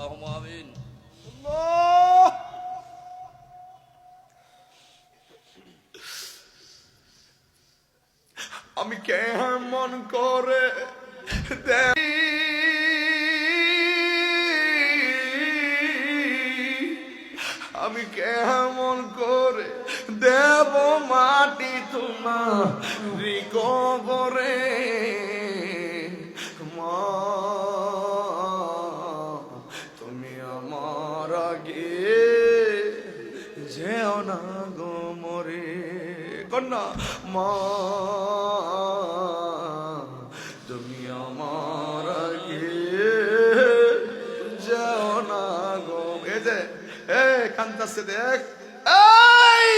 اللهم آمين আল্লাহ আমি কেমন করে দেখি আমি কেমন করে দেব মাটি তোমার রিকবরে কন্যা, মা, তুমি আমার যেও না গো। এ যে এ কান্তাছে দেখ। এই!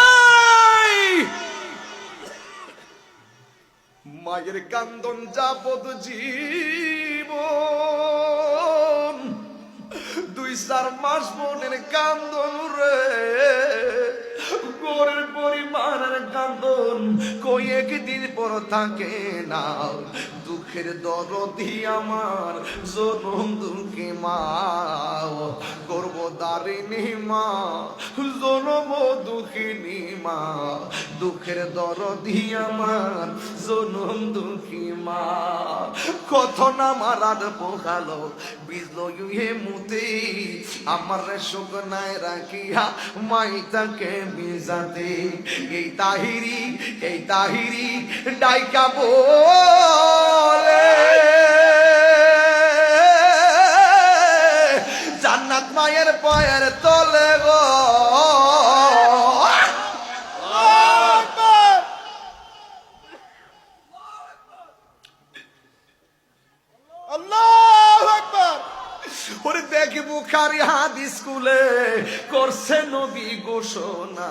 এই! মায়ের কান্দন যাবত জীবন। দুই চার মাস বোনের কান্দন রে। গোরের পরিমাণের কান্দন কই একদিন পর থাকে না। দুঃখের দরদি আমার, জনম দুঃখে মা করব মা, জনম দুঃখিনী মা। দুঃখের দরদি আমার, জনম দুঃখী মা। কত না মারার পোখালো বিজলো ইয়ে মুতে। আমার শুকনায় রাখিয়া মাইতাকে বিজাতে এই তাহিরি এই তাহিরি, ডাইকা বলে। পায়ের তলে গো। বুখারি হাদিস স্কুলে করছে নবী ঘোষণা।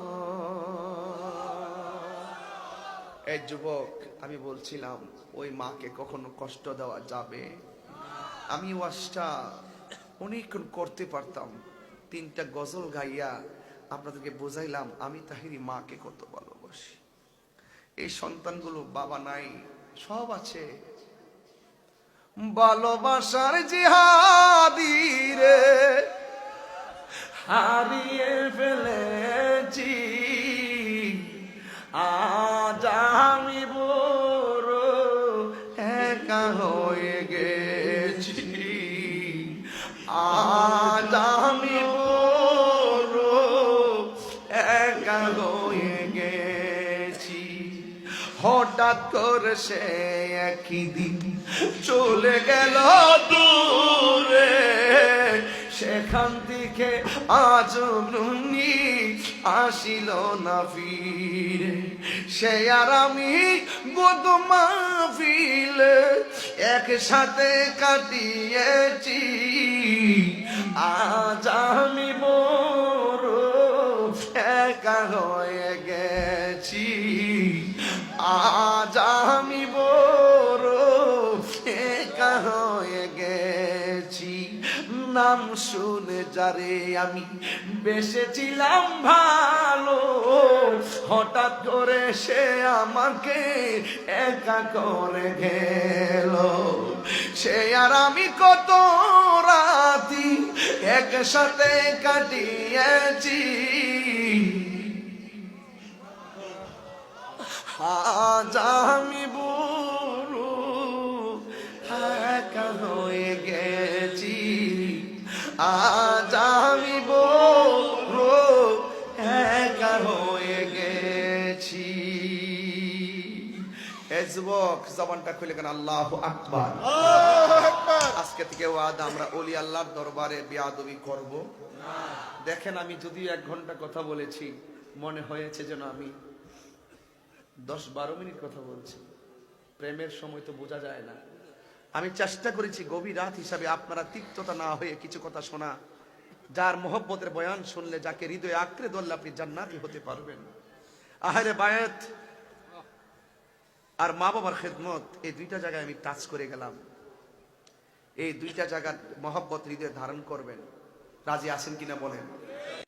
এই যুবক, আমি বলছিলাম, ওই মাকে কখনো কষ্ট দেওয়া যাবে? আমি ওয়াজটা অনেকক্ষণ করতে পারতাম। তিনটা গজল গাইয়া আপনাদেরকে বোঝাইলাম, আমি তাহিরি মাকে কত ভালোবাসি। এই সন্তানগুলো বাবা নাই, সব আছে। ভালোবাসার জিহাদি রে, হারিয়ে ফেলেছি। আজ আমি বড় একা হয়ে গেছি। আজ আমি বড় একা হয়ে গেছি। হঠাৎ করে সে একই দিন চলে গেল দূরে। সেখান থেকে আজ নুনি আসিল না ফিরে। সে আর আমি গোদমা ফিলে একসাথে কাটিয়েছি। আজ আমি বড় একা হয়ে গেছি। আজ নাম শুনে যারে আমি বেসেছিলাম ভালো। হঠাৎ করে সে আমাকে একা করে গেল। সে আর আমি কত রাতি একসাথে কাটিয়েছি। আজ আমি বুড়ো, একা হয়ে গেছি। আজ আমি বুড়ো একা হয়ে গেছি। যুবক জবানটা খুলে কেন? আল্লাহ আকবার। আজকে থেকে ওয়াদা আমরা অলি আল্লাহর দরবারে বিয়াদবি করব। দেখেন আমি যদিও এক ঘণ্টা কথা বলেছি মনে হয়েছে যেন আমি দশ বারো মিনিট কথা বলছি। প্রেমের সময় তো বোঝা যায় না। আমি চেষ্টা করেছি গভীর রাত হিসাবে আপনারা তিক্ততা না হয়ে কিছু কথা শোনা, যার মোহব্বতের বয়ান শুনলে যাকে হৃদয়ে আঁকড়ে ধরলে আপনি জান্নাতি হতে পারবেন। আহারে বায়াত আর মা বাবার খেদমত, এই দুইটা জায়গায় আমি টাচ করে গেলাম। এই দুইটা জায়গার মহব্বত হৃদয়ে ধারণ করবেন। রাজি আছেন কিনা বলেন?